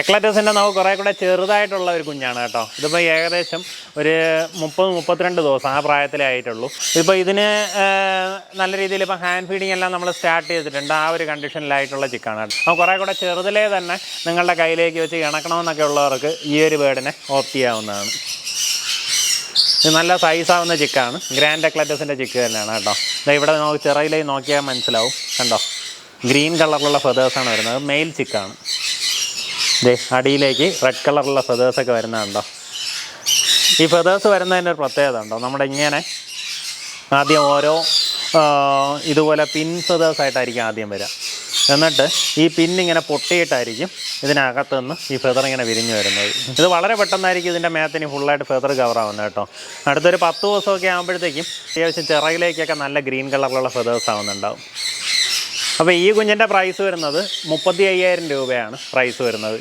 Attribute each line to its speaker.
Speaker 1: എക്ലറ്റസിന്റെ നമുക്ക് കുറേ കൂടെ ചെറുതായിട്ടുള്ള ഒരു കുഞ്ഞാണ് കേട്ടോ. ഇതിപ്പോൾ ഏകദേശം ഒരു മുപ്പത് മുപ്പത്തിരണ്ട് ദിവസം ആ പ്രായത്തിലേ ആയിട്ടുള്ളൂ. ഇപ്പോൾ ഇതിന് നല്ല രീതിയിൽ ഇപ്പോൾ ഹാൻഡ് ഫീഡിങ് എല്ലാം നമ്മൾ സ്റ്റാർട്ട് ചെയ്തിട്ടുണ്ട്. ആ ഒരു കണ്ടീഷനിലായിട്ടുള്ള ചിക്കാണ് അപ്പോൾ കുറേ കൂടെ ചെറുതിലേ തന്നെ നിങ്ങളുടെ കയ്യിലേക്ക് വെച്ച് ഇണക്കണമെന്നൊക്കെ ഉള്ളവർക്ക് ഈ ഒരു ബേർഡിനെ ഓപ്റ്റ് ചെയ്യാവുന്നതാണ്. ഇത് നല്ല സൈസാവുന്ന ചിക്കാണ്. ഗ്രാൻഡ് എക്ലറ്റസിന്റെ ചിക്ക് തന്നെയാണ് കേട്ടോ. ഇതാ ഇവിടെ നമുക്ക് ചിറയിലേക്ക് നോക്കിയാൽ മനസ്സിലാവും. കണ്ടോ? ഗ്രീൻ കളറിലുള്ള ഫെതേഴ്സാണ് വരുന്നത്. മെയിൽ ചിക്കാണ്. ദേ അടിയിലേക്ക് റെഡ് കളറുള്ള ഫെതേഴ്സൊക്കെ വരുന്നതുണ്ടോ ഈ ഫെതേഴ്സ് വരുന്നതിന്റെ ഒരു പ്രത്യേകത ഉണ്ടോ? നമ്മുടെ ഇങ്ങനെ ആദ്യം ഓരോ ഇതുപോലെ പിൻ ഫെതേഴ്സ് ആയിട്ടായിരിക്കും ആദ്യം വരിക. എന്നിട്ട് ഈ പിന്നിങ്ങനെ പൊട്ടിയിട്ടായിരിക്കും ഇതിനകത്തു നിന്ന് ഈ ഫെതർ ഇങ്ങനെ വിരിഞ്ഞു വരുന്നത്. ഇത് വളരെ പെട്ടെന്നായിരിക്കും ഇതിന്റെ മേത്തിന് ഫുള്ളായിട്ട് ഫെതർ കവർ ആവുന്നത് കേട്ടോ. അടുത്തൊരു പത്ത് ദിവസമൊക്കെ ആകുമ്പോഴത്തേക്കും അത്യാവശ്യം ചിറകിലേക്കൊക്കെ നല്ല ഗ്രീൻ കളറിലുള്ള ഫെതേഴ്സ് ആവുന്നുണ്ടാവും. അപ്പോൾ ഈ കുഞ്ഞിന്റെ പ്രൈസ് വരുന്നത് മുപ്പത്തി അയ്യായിരം രൂപയാണ് പ്രൈസ് വരുന്നത്.